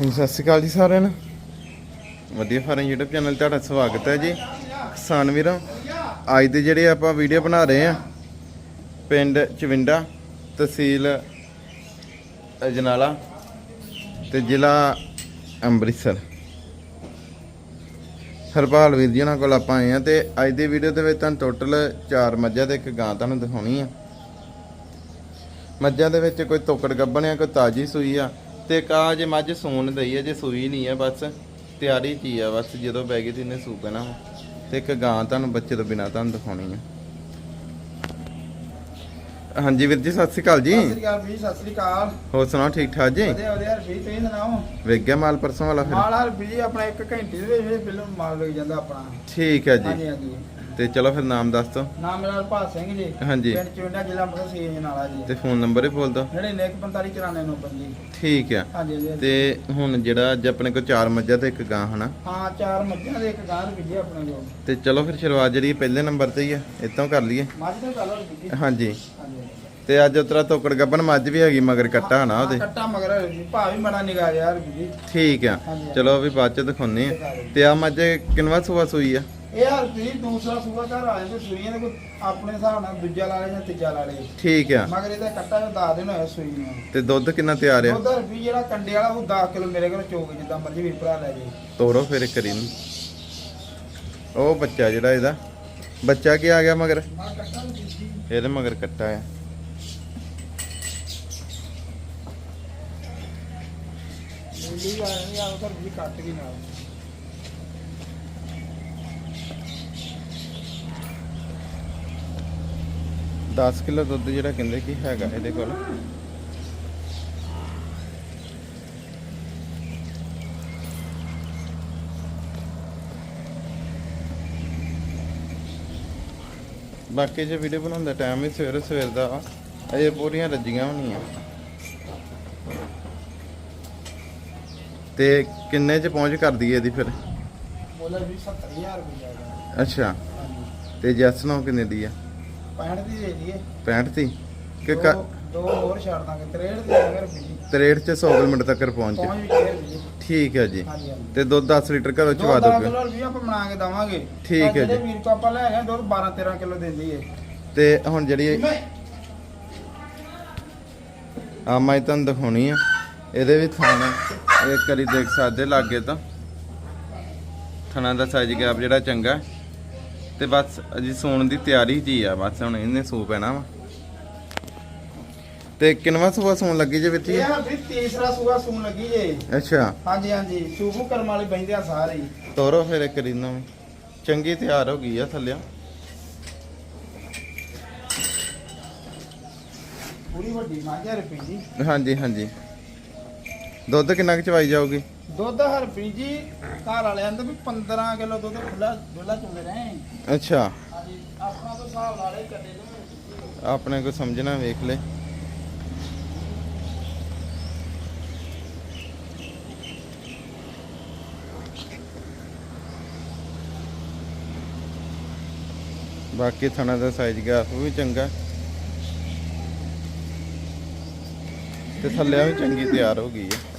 ਹਾਂਜੀ, ਸਤਿ ਸ਼੍ਰੀ ਅਕਾਲ ਜੀ ਸਾਰਿਆਂ ਨੂੰ। ਵਧੀਆ ਫਾਰਮ YouTube ਚੈਨਲ ਤੁਹਾਡਾ ਸਵਾਗਤ ਹੈ ਜੀ। ਕਿਸਾਨ ਵੀਰੋ, ਅੱਜ ਦੇ ਜਿਹੜੇ ਆਪਾਂ ਵੀਡੀਓ ਬਣਾ ਰਹੇ ਆ ਪਿੰਡ ਚਵਿੰਡਾ, ਤਹਿਸੀਲ ਅਜਨਾਲਾ ਤੇ ਜ਼ਿਲ੍ਹਾ ਅੰਮ੍ਰਿਤਸਰ। ਹਰਪਾਲ ਵੀਰ ਜੀ ਉਹਨਾਂ ਕੋਲ ਆਪਾਂ ਆਏ ਆ ਤੇ ਅੱਜ ਦੀ ਵੀਡੀਓ ਦੇ ਵਿੱਚ ਤੁਹਾਨੂੰ ਟੋਟਲ 4 ਮੱਝਾਂ ਤੇ ਇੱਕ ਗਾਂ ਤੁਹਾਨੂੰ ਦਿਖਾਉਣੀ ਆ। ਮੱਝਾਂ ਦੇ ਵਿੱਚ ਕੋਈ ਤੋਕੜ ਗੱਬਣ ਆ, ਕੋਈ ਤਾਜੀ ਸੂਈ ਆ ਤੇ ਕਾ ਜੇ ਮੱਝ ਸੂਣ ਦਈ ਆ ਜੇ ਸੂਈ ਨਹੀਂ ਆ ਬਸ ਤਿਆਰੀ ਚ ਹੀ ਆ ਬਸ ਜਦੋਂ ਬੈ ਗਈ ਤੇ ਇਹਨੇ ਸੂ ਪੈਣਾ। ਤੇ ਇੱਕ ਗਾਂ ਤੁਹਾਨੂੰ ਬੱਚੇ ਤੋਂ ਬਿਨਾ ਤੁਹਾਨੂੰ ਦਿਖਾਉਣੀ ਆ। ਹਾਂਜੀ ਵੀਰ ਜੀ ਸਤਿ ਸ਼੍ਰੀ ਅਕਾਲ ਜੀ। ਸਤਿ ਸ੍ਰੀ ਅਕਾਲ ਵੀ ਸਤਿ ਸ੍ਰੀ ਅਕਾਲ। ਹੋਰ ਸੁਣਾਓ ਠੀਕ ਠਾਕ ਜੀ? ਵਧੀਆ ਵਧੀਆ ਰਫੀ ਤੁਸੀਂ ਸੁਣਾਓ? ਵੇਖ ਗਿਆ ਮਾਲ ਪਰਸੋਂ ਵਾਲਾ ਫਿਰ? ਮਾਲ ਵੀ ਆਪਣਾ ਇੱਕ ਘੰਟੇ ਦੇ ਵਿੱਚ ਬਿੱਲ ਮਾਲ ਵਿਕ ਜਾਂਦਾ ਆਪਣਾ। ਠੀਕ ਹੈ ਜੀ। ਹਾਂਜੀ ਹਾਂਜੀ। ਤੇ ਚਲੋ ਫਿਰ ਨਾਮ ਦੱਸ ਦਿਓ। ਨਾਮ ਮੇਰਾ ਹਰਪਾਲ ਸਿੰਘ ਜੀ। ਹਾਂਜੀ। ਪਿੰਡ ਚੁੰਡਾ ਜ਼ਿਲ੍ਹਾ ਅੰਮ੍ਰਿਤਸਰ ਸੀਜ ਨਾਲਾ ਜੀ। ਤੇ ਫੋਨ ਨੰਬਰ ਹੀ ਬੋਲ ਦਿਓ। ਜਿਹੜੇ ਨੇ 4594 ਨੰਬਰ ਜੀ ਠੀਕ ਆ। ਹਾਂਜੀ ਤੇ ਹੁਣ ਜਿਹੜਾ ਅੱਜ ਆਪਣੇ ਕੋਲ ਚਾਰ ਮੱਝਾਂ ਤੇ ਇੱਕ ਗਾਂ ਹਨਾ? ਹਾਂ ਚਾਰ ਮੱਝਾਂ ਦੇ ਇੱਕ ਗਾਂ ਰੁਪਈਏ ਆਪਣੇ ਕੋਲ। ਤੇ ਚਲੋ ਫਿਰ ਸ਼ੁਰੂਆਤ ਜਿਹੜੀ ਪਹਿਲੇ ਨੰਬਰ ਤੇ ਹੀ ਆ ਇਤੋਂ ਕਰ ਲਈਏ। ਮੱਝ ਦੇ ਗੱਲ ਰੁਪਈਏ ਹਾਂਜੀ। ਤੇ ਅੱਜ ਉਤਰਾ ਤੋਕੜ ਗੱਬਨ ਮੱਝ ਵੀ ਹੈਗੀ ਮਗਰ ਕੱਟਾ ਹਨਾ ਉਹਦੇ? ਕੱਟਾ ਮਗਰ ਭਾ ਵੀ ਬੜਾ ਨਿਗਾ ਯਾਰ ਠੀਕ ਆ। ਚਲੋ ਵੀ ਬਾਅਦ ਚ ਦਿਖਾਉਨੇ ਆ। ਤੇ ਆ ਮੱਝ ਕਿੰਨਵਾ ਸੂਆ ਸੂਈ ਆ? ਇਹ ਹਰ ਵੀ ਦੂਸਰਾ ਸੂਆ ਘਰ ਆ ਜਾਂਦੇ ਸੂਈਆਂ ਦੇ ਕੋਈ ਆਪਣੇ ਹਿਸਾਬ ਨਾਲ ਦੂਜਾ ਲਾ ਲੇ ਜਾਂ ਤੀਜਾ ਲਾ ਲੇ ਠੀਕ ਆ। ਮਗਰ ਇਹਦਾ ਕੱਟਾ ਜੋ 10 ਦਿਨ ਹੋਇਆ ਸੂਈ ਨੂੰ। ਤੇ ਦੁੱਧ ਕਿੰਨਾ ਤਿਆਰ ਆ? ਉਧਰ ਵੀ ਜਿਹੜਾ ਕੰਡੇ ਵਾਲਾ ਉਹ 10 ਕਿਲੋ ਮੇਰੇ ਕੋਲ ਚੋਗ ਜਿੱਦਾਂ ਮਰਜ਼ੀ ਵੀ ਭਰਾ ਲੈ ਜੇ। ਤੋੜੋ ਫਿਰ ਇੱਕ ਨੂੰ ਉਹ ਬੱਚਾ ਜਿਹੜਾ ਇਹਦਾ। ਬੱਚਾ ਕੀ ਆ ਗਿਆ ਮਗਰ? ਇਹਦੇ ਮਗਰ ਕੱਟਾ ਆ। ਨੀਲੀ ਆ ਨਹੀਂ ਆ ਉਧਰ ਵੀ ਕੱਟ ਗਈ ਨਾਲ। ਦਸ ਕਿਲੋ ਦੁੱਧ ਜਿਹੜਾ ਕਹਿੰਦੇ ਕੀ ਹੈਗਾ ਇਹਦੇ ਕੋਲ। ਬਾਕੀ ਜੇ ਵੀਡੀਓ ਬਣਾਉਂਦਾ ਟਾਈਮ ਵੀ ਸਵੇਰੇ ਸਵੇਰ ਦਾ ਅਜੇ ਪੂਰੀਆਂ ਰੱਜੀਆਂ ਹੋਣੀਆਂ। ਤੇ ਕਿੰਨੇ ਚ ਪਹੁੰਚ ਕਰਦੀ ਹੈ ਇਹਦੀ ਫਿਰ? ਬੋਲਾ ਵੀ 70000 ਰੁਪਏ ਦਾ ਅੱਛਾ। ਤੇ ਜੈਸ ਨੂੰ ਕਿੰਨੇ ਦੀ ਆ? 65 ਦੀ ਦੇ ਦਈਏ। 65 ਦੀ? ਕਿ ਦੋ- ਕ- ਦੋ ਹੋਰ ਛੱਡ ਦਾਂਗੇ 63 ਦੀ ਅਗਰ ਵੀ 63 ਚ 100 ਕਿਲੋਮੀਟਰ ਤੱਕ ਪਹੁੰਚ ਪਹੁੰਚ ਜਾ ਵੀ ਕੇ ਰੁਪਏ ਠੀਕ ਹੈ ਜੀ। ਹਾਂਜੀ ਹਾਂਜੀ। ਤੇ ਦੁੱਧ 10 ਲੀਟਰ ਘਰੋਂ ਚਵਾ ਦੋ ਦਸ ਦੋਗੇ? ਕਿਲੋ ਵੀ ਆਪਾਂ ਬਣਾ ਕੇ ਦਵਾਂਗੇ। ਠੀਕ ਹੈ ਜਿਹੜੇ ਜੀ। ਵੀਰ ਕੋ ਆਪਾਂ ਲੈ ਗਏ ਦੁੱਧ 12 13 ਕਿਲੋ ਦਿੰਦੀ ਏ ਤੇ ਹੁਣ ਜਿਹੜੀ ਆ ਮੈਂ ਤੁਹਾਨੂੰ ਦਿਖਾਉਣੀ ਆ। ਇਹਦੇ ਵੀ ਥਾਣਾ ਇਹ ਕਰੀ ਦੇਖ ਸਕਦੇ ਲਾਗੇ ਤਾਂ। ਥਣਾ ਦਾ ਸਾਈਜ਼ ਗੈਪ ਜਿਹੜਾ ਚੰਗਾ। ਹੈ। ਤੇ ਬਸ ਅਜੀ ਸੌਣ ਦੀ ਤਿਆਰੀ ਜੀ ਆ ਬਸ ਹੁਣ ਇਹਨੇ ਸੂ ਪੈਣਾ ਵਾ। ਤੇ ਕਿੰਨਵਾ ਸੂਆ ਸੌਣ ਲੱਗੀ ਜੇ ਵਿੱਚ ਇਹ ਹਾਂ ਵੀ ਤੀਸਰਾ ਸੂਆ ਸੂਣ ਲੱਗੀ ਜੇ। ਅੱਛਾ। ਹਾਂਜੀ ਹਾਂਜੀ। ਸੂਬੂ ਕਰਮ ਵਾਲੇ ਬੈਂਦੇ ਆ ਸਾਰੇ ਹੀ। ਤੋਰੋ ਫਿਰ ਇੱਕ ਰੀਨਾ ਵੀ। ਚੰਗੀ ਤਿਆਰ ਹੋ ਗਈ ਆ ਥੱਲਿਆ ਪੂਰੀ ਵੱਡੀ ਮਾਝਾ ਰੁਪਏ ਜੀ। ਹਾਂਜੀ ਹਾਂਜੀ। ਦੁੱਧ ਕਿੰਨਾ ਕੁ ਚਵਾਈ ਜਾਊਗੀ? ਦੁੱਧ ਹਰਪੀ ਜੀ ਘਰ ਵਾਲਿਆਂ ਦਾ ਵੀ 15 ਕਿਲੋ ਦੁੱਧ ਖੁੱਲਾ ਡੁੱਲਾ ਚੁੰਦੇ ਰਹੇ ਅੱਛਾ। ਹਾਂਜੀ ਆਪਣਾ ਤੋਂ ਹਿਸਾਬ ਲਾ ਲੈ ਕੱਢੇ ਦੋ ਆਪਣੇ ਕੋ ਸਮਝਣਾ ਵੇਖ ਲੈ। ਬਾਕੀ ਥਣਾ ਦਾ ਸਾਈਜ਼ ਗਿਆ ਉਹ ਵੀ ਚੰਗਾ। ਤੇ ਥੱਲੇ ਵੀ ਚੰਗੀ ਤਿਆਰ ਹੋ ਗਈ ਹੈ।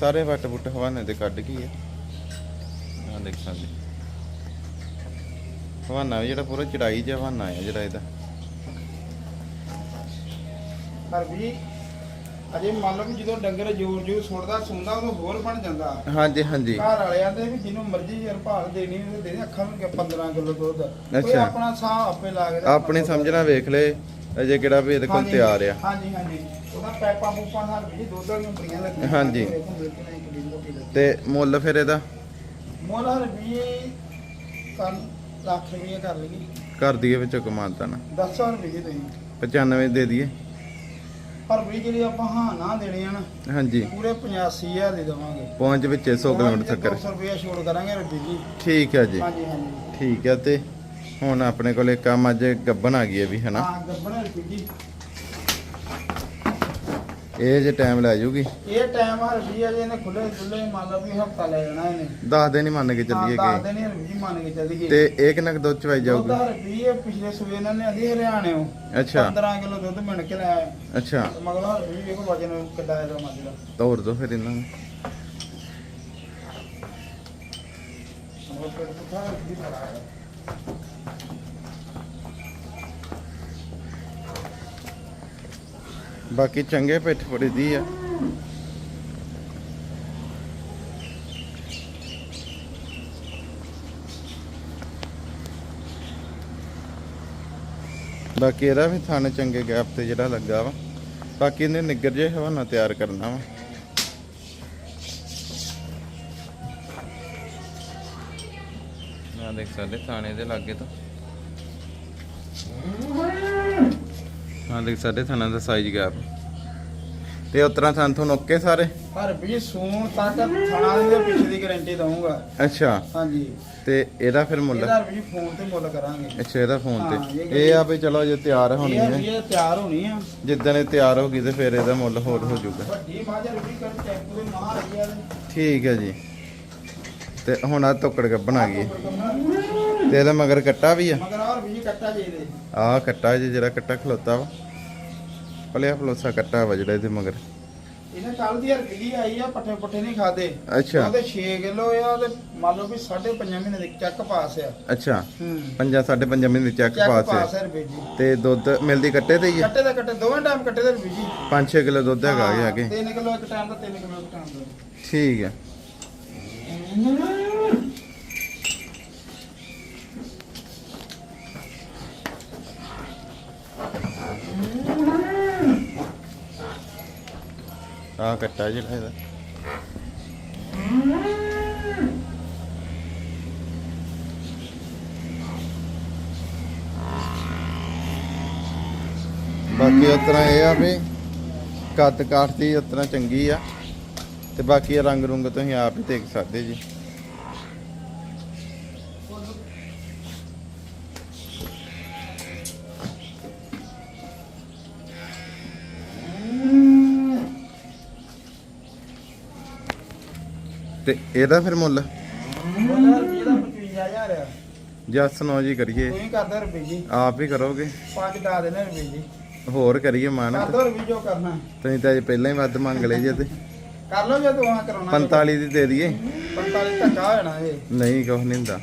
ਸਾਰੇ ਵੱਟ ਬੁੱਟ ਹਵਾਨੇ ਤੇ ਕੱਢ ਗਈ ਹੈ ਆ। ਦੇਖ ਸਕਦੇ ਹਵਾਨਾ ਵੀ ਜਿਹੜਾ ਪੂਰਾ ਚੜਾਈ ਜਿਹਾ ਹਵਾਨਾ ਹੈ ਜਿਹੜਾ ਇਹਦਾ। ਹਰਪੀ ਅਜੇ ਮੰਨ ਲਓ ਵੀ ਜਦੋਂ ਡੰਗਰ ਜੋਰ ਜੋਰ ਸੁੱਟਦਾ ਸੁੰਦਾ ਉਦੋਂ ਹੋਰ ਬਣ ਜਾਂਦਾ। ਹਾਂਜੀ ਹਾਂਜੀ। ਘਰ ਵਾਲਿਆਂ ਦੇ ਵੀ ਜਿਹਨੂੰ ਮਰਜ਼ੀ ਯਾਰ ਭਾਲ ਦੇਣੀ ਉਹਦੇ ਦੇ ਦੇ ਅੱਖਾਂ ਨੂੰ ਕਿ 15 ਕਿਲੋ ਦੁੱਧ। ਅੱਛਾ। ਆਪਣਾ ਸਾਹ ਆਪੇ ਲਾ ਕੇ ਆਪਣੀ ਸਮਝਣਾ ਵੇਖ ਲੈ। ਅਜੇ ਕਿਹੜਾ ਵੀ ਇਹਦੇ ਕੋਲ ਤਿਆਰ ਆ। ਹਾਂਜੀ ਹਾਂਜੀ। ਉਹਦਾ ਪੈਪਾਂ ਪੂਪਾਂ ਨਾਲ ਵੀ ਦੁੱਧ ਵਾਲੀਆਂ ਬੜੀਆਂ ਲੱਗੀਆਂ ਹਾਂਜੀ। ਦੇਖੋ ਬਿਲਕੁਲ ਇੱਕ ਕਿਲੋ ਦੀ ਲੱਗੀ। ਤੇ। ਮੁੱਲ ਫਿਰ ਇਹਦਾ? ਮੁੱਲ ਰੁਪਏ ਕੱਲ ਲੱਖ ਰੁਪਏ ਕਰ ਲਈਏ। ਘਰ ਦੀ ਵਿੱਚੋਂ ਕਮਾਤਾ ਨਾ ਦੱਸੋ ਰੁਪਏ ਤੁਸੀਂ 95 ਦੇ ਦਈਏ। ਪਰ ਵੀ ਜਿਹੜੀ ਆਪਾਂ ਹਾਂ ਨਾ ਦੇਣੇ ਆ ਨਾ ਹਾਂਜੀ। ਪੂਰੇ 85000 ਦੇ ਦੇਵਾਂਗੇ। ਪਹੁੰਚ ਵਿੱਚ 100 ਕਿਲੋਮੀਟਰ ਤੱਕ। 200 ਰੁਪਏ ਛੋੜ ਕਰਾਂਗੇ ਰੁਪਏ ਜੀ ਠੀਕ ਹੈ ਜੀ। ਹਾਂਜੀ ਹਾਂਜੀ। ਠੀਕ ਹੈ ਤੇ ਹੁਣ ਆਪਣੇ ਕੋਲੇ ਕੰਮ ਅੱਜ ਗੱਬਣ ਆ ਗਈ ਹੈ ਵੀ ਹਨਾ? ਇਹ ਜੇ ਟਾਈਮ ਲੈ ਜੂਗੀ। ਇਹ ਟਾਈਮ ਆ ਰੁਕੀ ਹੈ ਇਹਨੇ ਖੁੱਲੇ ਖੁੱਲੇ ਮੰਨ ਲਓ ਵੀ ਹਫਤਾ ਲੈ ਜਾਣਾ ਇਹਨੇ। 10 ਦਿਨ ਹੀ ਮੰਨ ਕੇ ਚੱਲੀਏ ਕਿ। 10 ਦਿਨ ਹੀ ਰੁਕੀ ਮੰਨ ਕੇ ਚੱਲੀਏ। ਤੇ ਇਹ ਕਿੰਨਾ ਦੁੱਧ ਚਵਾਈ ਜਾਊਗੀ? ਦੁੱਧ ਰੁਕੀ ਹੈ ਪਿਛਲੇ ਸੂਏ ਇਹਨਾਂ ਨੇ ਆਦੀ ਹਰਿਆਣਿਓ ਅੱਛਾ। 15 ਕਿਲੋ ਦੁੱਧ ਮਿਣ ਕੇ ਲਾਇਆ। ਅੱਛਾ। ਮਗਰ ਰੁਕੀ ਵੇਖੋ ਵਜਨ ਕਿੱਦਾਂ ਹੈ ਦਾ। ਮਤਲਬ ਤੋੜ ਦੋ ਫਿਰ ਇਹਨਾਂ ਨੂੰ। ਬਾਕੀ ਚੰਗੇ ਪਿੱਠ ਪੜੀ ਆ। ਬਾਕੀ ਇਹਦਾ ਵੀ ਥਣ ਚੰਗੇ ਗੈਪ ਤੇ ਜਿਹੜਾ ਲੱਗਾ ਵਾ। ਬਾਕੀ ਇਹਨੇ ਨਿੱਗਰ ਜੇ ਹਵਾਨਾ ਤਿਆਰ ਕਰਨਾ ਵਾ। ਆ ਦੇਖ ਸਕਦੇ, ਥਾਣੇ ਦੇ ਲਾਗੇ ਤੋਂ। ਆ ਦੇਖ ਸਕਦੇ ਥਾਣਾ ਦਾ ਸਾਈਜ਼ ਗੈਪ ਤੇ ਉਤਰਾ ਥਾਂ ਤੁਹਾਨੂੰ ਓਕੇ ਸਾਰੇ? ਪਰ ਵੀ ਸੂਣ ਤੱਕ ਥਣਾ ਦੇ ਪਿੱਛੇ ਦੀ ਗਾਰੰਟੀ ਦਊਂਗਾ। ਅੱਛਾ। ਹਾਂਜੀ। ਤੇ ਇਹਦਾ ਫਿਰ ਮੁੱਲ? ਇਹਦਾ ਵੀ ਫੋਨ ਤੇ ਮੁੱਲ ਕਰਾਂਗੇ। ਅੱਛਾ ਇਹਦਾ ਫੋਨ ਤੇ। ਇਹ ਆ ਵੀ ਚਲੋ ਜੇ ਤਿਆਰ ਹੋਣੀ ਹੈ। ਇਹ ਤਿਆਰ ਹੋਣੀ ਆ। ਜਿੱਦਣ ਇਹ ਤਿਆਰ ਹੋ ਗਈ ਤੇ ਫਿਰ ਇਹਦਾ ਮੁੱਲ ਹੋਰ ਹੋ ਜਾਊਗਾ। ਵੱਡੀ ਮਾਜਰ ਵੀ ਕਰ ਟੈਂਪੂ ਦੇ ਮਾਂ ਆਈ ਆ ਠੀਕ ਹੈ ਜੀ। ਤੇ ਹੁਣ ਆ ਟੁੱਕੜ ਗੱਬਣ ਆ ਗਈ। ਤੇ ਇਹਦਾ ਮਗਰ ਕੱਟਾ ਵੀ ਆ? ਮਗਰ ਹੋਰ ਵੀ ਕੱਟਾ ਜੇ ਦੇ ਆ ਕੱਟਾ ਜੀ ਜਿਹੜਾ ਕੱਟਾ ਖਲੋਤਾ ਵਾ। ਪਲਿਆ ਫਲੋਸਾ ਕੱਟਾ ਵਾ ਜਿਹੜਾ ਇਹਦੇ ਮਗਰ। ਇਹਨੇ ਕੱਲ ਦੀ ਹਰਕਲੀ ਆਈ ਆ ਪੱਠੇ ਪੱਠੇ ਨਹੀਂ ਖਾਦੇ ਅੱਛਾ। ਉਹਦੇ 6 ਕਿਲੋ ਆ ਤੇ ਮੰਨ ਲਓ ਵੀ 5.5 ਮਹੀਨੇ ਦੇ ਚੱਕ ਪਾਸ ਆ। ਅੱਛਾ। ਹੂੰ। ਪੰਜਾਂ ਮਹੀਨੇ ਚੈੱਕ ਚੱਕ ਪਾਸ ਪਾਸ ਹੈ ਹੈ ਰੁਪਏ ਜੀ ਤੇ ਦੁੱਧ ਮਿਲਦੀ ਕੱਟੇ ਤੇ ਹੀ ਆ? ਕੱਟੇ ਦਾ ਕੱਟੇ ਦੋਵੇਂ ਟਾਈਮ ਕੱਟੇ ਦੇ ਰੁਪਏ ਜੀ 5-6 ਕਿਲੋ ਦੁੱਧ ਹੈਗਾ ਆ ਕੇ। 3 ਕਿਲੋ ਇੱਕ ਟਾਈਮ ਦਾ 3 ਕਿਲੋ ਇੱਕ ਟਾਈਮ ਦਾ। ਠੀਕ ਹੈ। ਆ ਕੱਟਾ ਜਿਹੜਾ ਇਹਦਾ। ਬਾਕੀ ਉਤਰਾ ਇਹ ਆ ਵੀ ਕੱਦ ਕਾਠ ਦੀ ਉਤਰਾ ਚੰਗੀ ਆ ਤੇ ਬਾਕੀ ਰੰਗ ਰੁੰਗ ਤੁਸੀਂ ਆਪ ਹੀ ਦੇਖ ਸਕਦੇ ਜੀ। ਤੇ ਇਹਦਾ ਫਿਰ ਮੁੱਲ? ਉਹਦਾ ਰੁਪਏ ਦਾ 55000 ਆ ਜੱਸ ਨੋ ਜੀ ਕਰੀਏ। ਤੂੰ ਹੀ ਕਰਦਾ ਰੁਪਏ ਜੀ। ਆਪ ਹੀ ਕਰੋਗੇ? ਪੰਜ ਦਾ ਦੇਣਾ ਰੁਪਏ ਜੀ। ਹੋਰ ਕਰੀਏ ਮਾਨ ਕਰ ਦੋ ਰੁਪਏ ਜੋ ਕਰਨਾ। ਤੁਸੀਂ ਤਾਂ ਅਜੇ ਪਹਿਲਾਂ ਹੀ ਵੱਧ ਮੰਗ ਲਏ ਜੇ ਤੇ। ਕਰ ਲਓ ਜੇ ਤੂੰ ਆ ਕਰਾਉਣਾ। 45 ਦੀ ਦੇ ਦਈਏ। 45 ਧੱਕਾ ਹੋ ਜਾਣਾ ਇਹ। ਨਹੀਂ ਕੁਛ ਨਹੀਂ ਹੁੰਦਾ।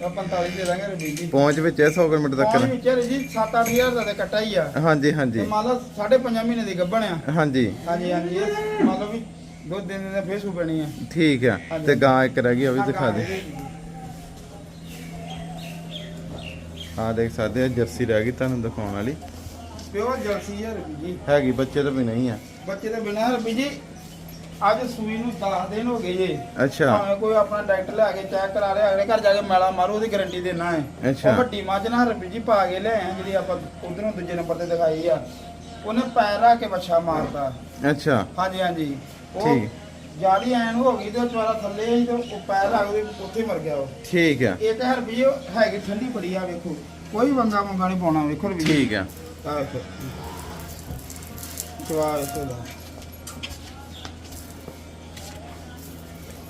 ਤਾਂ 45 ਦੇ ਦਾਂਗੇ ਰੁਪਏ ਜੀ। ਪਹੁੰਚ ਵਿੱਚ ਹੈ 100 ਕਿਲੋਮੀਟਰ ਤੱਕ ਵਿੱਚ ਜੀ 7-8000 ਦਾ ਤੇ ਕੱਟਾ ਹੀ ਆ। ਹਾਂਜੀ ਹਾਂਜੀ। ਮੰਨ ਲਓ ਸਾਢੇ ਪੰਜਾਂ ਮਹੀਨੇ ਦੀ ਗੱਭਣ ਆ। ਹਾਂਜੀ। ਹਾਂਜੀ ਹਾਂਜੀ। ਮੰਨ ਲਓ ਵੀ ਦੋ ਦਿਨ ਦੇ ਫੇਸ ਪੈਣੀ ਆ। ਠੀਕ ਆ। ਤੇ ਗਾਂ ਇੱਕ ਰਹਿ ਗਈ ਉਹ ਵੀ ਦਿਖਾ ਦੇ। ਹਾਂ ਦੇਖ ਸਕਦੇ ਆ ਜਰਸੀ ਰਹਿ ਗਈ ਤੁਹਾਨੂੰ ਦਿਖਾਉਣ ਵਾਲੀ। ਪਿਓਰ ਜਰਸੀ ਹੈ ਰੁਪਏ ਜੀ। ਹੈਗੀ ਬੱਚੇ ਤਾਂ ਵੀ ਨਹੀਂ ਆ। ਬੱਚੇ ਦੇ ਬਿਨਾਂ ਰੁਪਏ ਜੀ ਅੱਜ ਸੂਈ ਨੂੰ 10 ਦਿਨ ਹੋ ਗਏ ਜੇ। ਅੱਛਾ। ਭਾਵੇਂ ਕੋਈ ਆਪਣਾ ਡਾਕਟਰ ਲਿਆ ਕੇ ਚੈੱਕ ਕਰਾ ਰਿਹਾ ਅਗਲੇ ਘਰ ਜਾ ਕੇ ਮੈਲਾ ਮਾਰੂ ਉਹਦੀ ਗਾਰੰਟੀ ਦੇਣਾ ਹੈ। ਅੱਛਾ। ਵੱਡੀ ਮੱਝ ਨਾ ਰੁਪਏ ਜੀ ਪਾ ਕੇ ਲਿਆਏ ਆ ਜਿਹੜੀ ਆਪਾਂ ਉਧਰੋਂ ਦੂਜੇ ਨੰਬਰ ਤੇ ਦਿਖਾਈ ਆ। ਉਹਨੇ ਪੈਰ ਰੱਖ ਕੇ ਬੱਚਾ ਮਾਰਤਾ। ਅੱਛਾ। ਹਾਂਜੀ ਹਾਂਜੀ। ਉਹ ਠੀਕ। ਜਿਆਦੀ ਐਨ ਹੋ ਗਈ ਤੇ ਉਹ ਚਵਾਰਾ ਥੱਲੇ ਹੀ ਤੇ ਉਹ ਪੈਰ ਰੱਖ ਕੇ ਉੱਥੇ ਮਰ ਗਿਆ ਉਹ। ਠੀਕ ਆ। ਇੱਕ ਹਰ ਵੀ ਹੈਗੀ ਠੰਡੀ ਬੜੀ ਆ ਵੇਖੋ। ਕੋਈ ਵੰਗਾ ਮੰਗਾ ਨਹੀਂ ਪਾਉਣਾ ਵੇਖੋ ਵੀ ਠੀਕ ਆ। ਆ ਵੇਖੋ। ਚਵਾ ਵੇਖੋ ਦਾ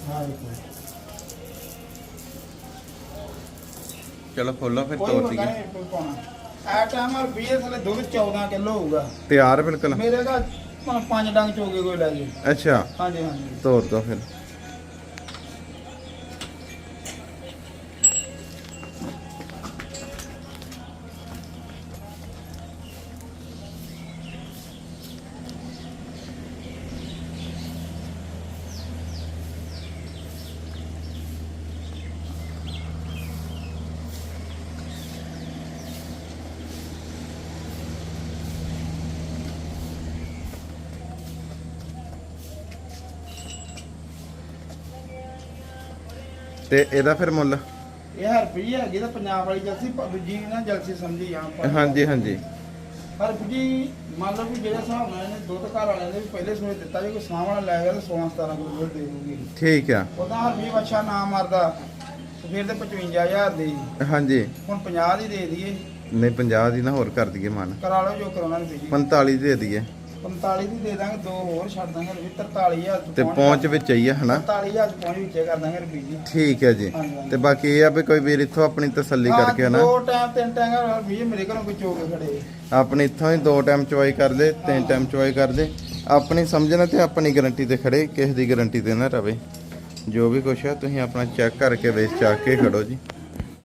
ਹਾਂ ਵੇਖੋ। ਚਲੋ ਖੋਲੋ ਫਿਰ ਕੋਈ ਤੋੜ ਵੰਗਾ ਦਈਏ ਨਹੀਂ ਪਾਉਣਾ। ਆ ਟਾਈਮ ਹਰ ਵੀ ਥੱਲੇ ਦੁੱਧ 14 ਕਿਲੋ ਹੋਊਗਾ। ਤਿਆਰ ਬਿਲਕੁਲ। ਮੇਰੇ ਦਾ ਪੰਜ ਡੰਗ ਚੋਗੇ ਕੋਈ ਲੈ ਜੇ ਅੱਛਾ। ਹਾਂਜੀ ਹਾਂਜੀ। ਤੋੜ ਦੋ ਫਿਰ। ਤੇ ਇਹਦਾ ਫਿਰ ਮੁੱਲ? ਇਹ ਹਰਪੀ ਹੈਗੀ ਤਾਂ ਪੰਜਾਬ ਵਾਲੀ ਜਲਸੀ ਪਰ ਦੂਜੀ ਨਾ ਜਲਸੀ ਸਮਝੀ ਆ ਆਪਾਂ ਹਾਂਜੀ ਹਾਂਜੀ। ਹਰਪੀ ਜੀ ਮੰਨ ਲਓ ਵੀ ਜਿਹੜੇ ਹਿਸਾਬ ਨਾਲ ਇਹਨੇ ਦੁੱਧ ਘਰ ਵਾਲਿਆਂ ਨੇ ਵੀ ਪਹਿਲੇ ਸੂਏ ਦਿੱਤਾ ਜੇ ਕੋਈ ਸਾਹ ਵਾਲਾ ਲੈ ਗਿਆ ਤਾਂ 16 17 ਕਿਲੋ ਦੁੱਧ ਦੇ ਦੂਗੀ ਠੀਕ ਆ। ਉਹਦਾ ਹਰਪੀ ਬੱਚਾ ਨਾ ਮਰਦਾ ਤੇ ਫਿਰ ਤੇ 55000 ਦੀ ਹਾਂਜੀ। ਹੁਣ 50 ਦੀ ਦੇ ਦਈਏ। ਨਹੀਂ 50 ਦੀ ਨਾ ਹੋਰ ਕਰ ਦਈਏ ਮਨ। ਕਰਾ ਲਓ ਜੋ ਕਰਾਉਣਾ ਜੀ 45 ਦੇ ਦਈਏ। 45 ਦੀ ਦੇ ਦਾਂਗੇ ਦੋ ਹੋਰ ਛੱਡ ਦਾਂਗੇ ਰੁਪਏ 43000 ਚ ਤੇ ਪਹੁੰਚ ਵਿੱਚ ਹੀ ਆ ਹਨਾ? 43000 ਚ ਪਹੁੰਚ ਵਿੱਚੇ ਕਰ ਦਾਂਗੇ ਰੁਪਏ ਜੀ। ਠੀਕ ਹੈ ਜੀ। ਹਾਂਜੀ, ਹਾਂਜੀ। ਤੇ ਬਾਕੀ ਇਹ ਆ ਵੀ ਕੋਈ ਵੀਰ ਇੱਥੋਂ ਆਪਣੀ ਤਸੱਲੀ ਹਾਂ, ਕਰਕੇ ਹਨਾ? ਦੋ ਟਾਈਮ ਤਿੰਨ ਟਾਈਮ ਰੁਪਏ ਮੇਰੇ ਘਰੋਂ ਕੋਈ ਚੋਗੇ ਖੜੇ ਆਪਣੀ ਇੱਥੋਂ ਹੀ ਦੋ ਟਾਈਮ ਚੁਆਈ ਕਰ ਲੈ ਤਿੰਨ ਟਾਈਮ ਚੁਆਈ ਕਰ ਦੇ। ਆਪਣੀ ਸਮਝਣਾ ਤੇ ਆਪਣੀ ਗਾਰੰਟੀ ਤੇ ਖੜੇ ਕਿਸੇ ਦੀ ਗਾਰੰਟੀ ਤੇ ਨਾ ਰਵੇ। ਜੋ ਵੀ ਕੁਛ ਆ ਤੁਸੀਂ ਆਪਣਾ ਚੈੱਕ ਕਰਕੇ ਵੇਚ ਚੱਕ ਕੇ ਖੜੋ ਜੀ।